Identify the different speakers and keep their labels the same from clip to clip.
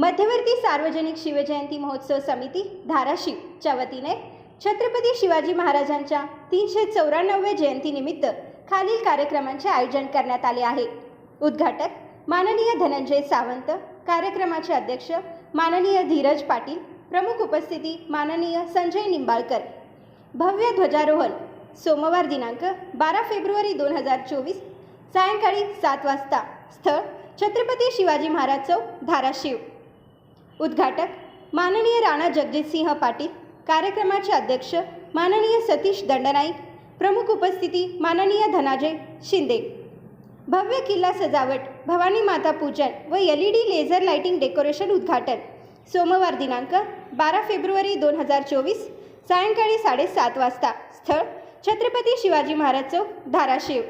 Speaker 1: मध्यवर्ती सार्वजनिक शिवजयंती महोत्सव समिती धाराशिवच्या वतीने छत्रपती शिवाजी महाराजांच्या तीनशे चौऱ्याण्णव्या जयंतीनिमित्त खालील कार्यक्रमांचे आयोजन करण्यात आले आहे. उद्घाटक माननीय धनंजय सावंत कार्यक्रमाचे अध्यक्ष माननीय धीरज पाटील प्रमुख उपस्थिती माननीय संजय निंबाळकर. भव्य ध्वजारोहण सोमवार दिनांक बारा फेब्रुवारी दोन हजार चोवीस सायंकाळी सात वाजता. स्थळ छत्रपती शिवाजी महाराज चौक धाराशिव. उद्घाटक माननीय राणा जगजितसिंह पाटील कार्यक्रमाचे अध्यक्ष माननीय सतीश दंडनाईक प्रमुख उपस्थिती माननीय धनाजय शिंदे. भव्य किल्ला सजावट भवानी माता पूजन व L E D laser lighting decoration उद्घाटन. सोमवार दिनांक बारा फेब्रुवारी दोन हजार चोवीस सायंकाळी साडेसात वाजता. स्थळ छत्रपती शिवाजी महाराज चौक धाराशिव.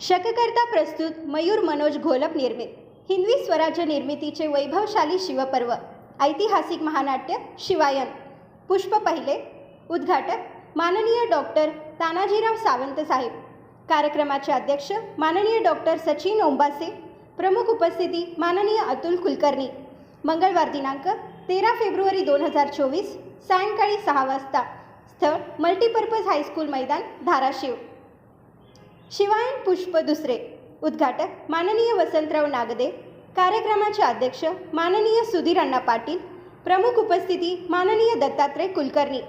Speaker 1: शककर्ता प्रस्तुत मयूर मनोज घोलप निर्मित. हिंदवी स्वराज्य निर्मितीचे वैभवशाली शिवपर्व. ऐतिहासिक महानाट्य शिवायन. पुष्प पहिले. उद्घाटक माननीय डॉक्टर तानाजीराव सावंत साहेब. कार्यक्रमाचे अध्यक्ष माननीय डॉक्टर सचिन ओंबासे. प्रमुख उपस्थिती माननीय अतुल कुलकर्णी. मंगळवार दिनांक तेरा फेब्रुवारी दोन हजार चोवीस सायंकाळी सहा वाजता. स्थळ मल्टीपर्पज हायस्कूल मैदान धाराशिव. शिवायन पुष्प दुसरे. उद्घाटक माननीय वसंतराव नागदे. कार्यक्रमाचे अध्यक्ष माननीय सुधीर अण्णा पाटील. प्रमुख उपस्थिती माननीय दत्तात्रय कुलकर्णी.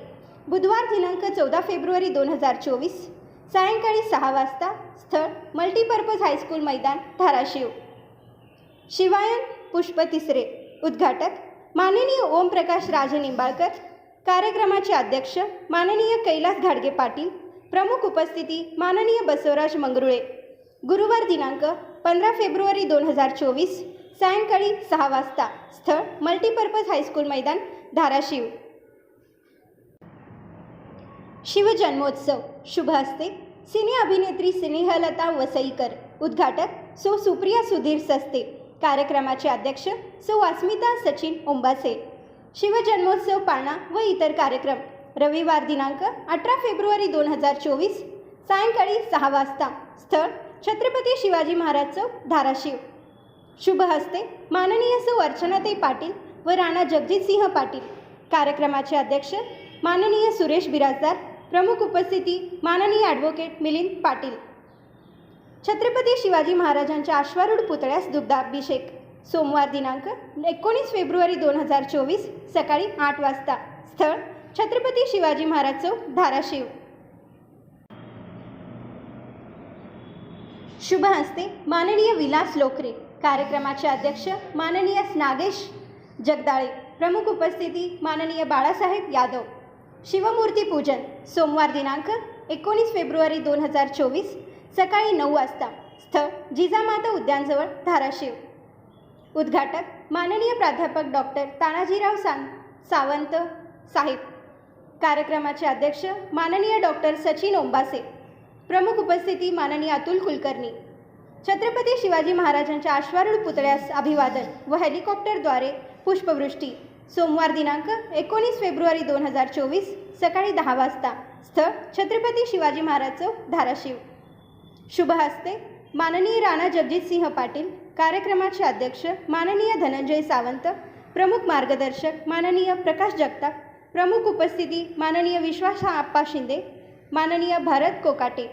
Speaker 1: बुधवार दिनांक चौदा फेब्रुवारी दोन हजार चोवीस. सायंकाळी सहा वाजता स्थळ मल्टीपर्पज हायस्कूल मैदान धाराशिव. शिवायन पुष्प तिसरे. उद्घाटक माननीय ओमप्रकाश राजे निंबाळकर. कार्यक्रमाचे अध्यक्ष माननीय कैलास घाडगे पाटील. प्रमुख उपस्थिती माननीय बसवराज मंगरुळे. गुरुवार दिनांक पंधरा फेब्रुवारी दोन हजार चोवीस सायंकाळी सहा वाजता स्थळ मल्टीपर्पज हायस्कूल मैदान धाराशिव. शिवजन्मोत्सव शुभ हस्ते सिने अभिनेत्री स्नेहलता वसईकर उद्घाटक सो सुप्रिया सुधीर सस्ते कार्यक्रमाचे अध्यक्ष सो अस्मिता सचिन ओंबासे. शिवजन्मोत्सव पाळणा व इतर कार्यक्रम रविवार दिनांक अठरा फेब्रुवारी दोन हजार चोवीस सायंकाळी सहा वाजता स्थळ छत्रपती शिवाजी महाराज चौक धाराशिव. शुभ हस्ते माननीय सौ अर्चनाताई पाटील व राणा जगजितसिंह पाटील. कार्यक्रमाचे अध्यक्ष माननीय सुरेश बिराजदार प्रमुख उपस्थिती माननीय ॲडव्होकेट मिलिंद पाटील. छत्रपती शिवाजी महाराजांच्या अश्वारूढ पुतळ्यास दुग्धाभिषेक सोमवार दिनांक एकोणीस फेब्रुवारी दोन हजार चोवीस सकाळी आठ वाजता स्थळ छत्रपती शिवाजी महाराज चौक धाराशिव. शुभ हस्ते माननीय विलास लोकरे कार्यक्रमाचे अध्यक्ष माननीय नागेश जगदाळे प्रमुख उपस्थिती माननीय बाळासाहेब यादव. शिवमूर्ती पूजन सोमवार दिनांक एकोणीस फेब्रुवारी दोन हजार चोवीस सकाळी नऊ वाजता स्थळ जिजामाता उद्यानजवळ धाराशिव. उद्घाटक माननीय प्राध्यापक डॉक्टर तानाजीराव सां सावंत साहेब. कार्यक्रमाचे अध्यक्ष माननीय डॉक्टर सचिन ओंबासे. प्रमुख उपस्थिती माननीय अतुल कुलकर्णी. छत्रपती शिवाजी महाराजांच्या अश्वारूढ पुतळ्यास अभिवादन व हेलिकॉप्टरद्वारे पुष्पवृष्टी. सोमवार दिनांक एकोणीस फेब्रुवारी दोन हजार चोवीस सकाळी दहा वाजता स्थळ छत्रपती शिवाजी महाराज चौक धाराशिव. शुभ हस्ते माननीय राणा जगजितसिंह पाटील कार्यक्रमाचे अध्यक्ष माननीय धनंजय सावंत प्रमुख मार्गदर्शक माननीय प्रकाश जगताप प्रमुख उपस्थिती माननीय विश्वास आप्पा शिंदे माननीय भारत कोकाटे.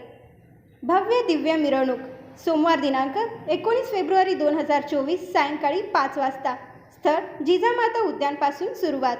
Speaker 1: भव्य दिव्य मिरवणूक सोमवार दिनांक एकोणीस फेब्रुवारी दोन हजार चोवीस सायंकाळी पाच वाजता. स्थळ जिजामाता उद्यानपासून सुरुवात.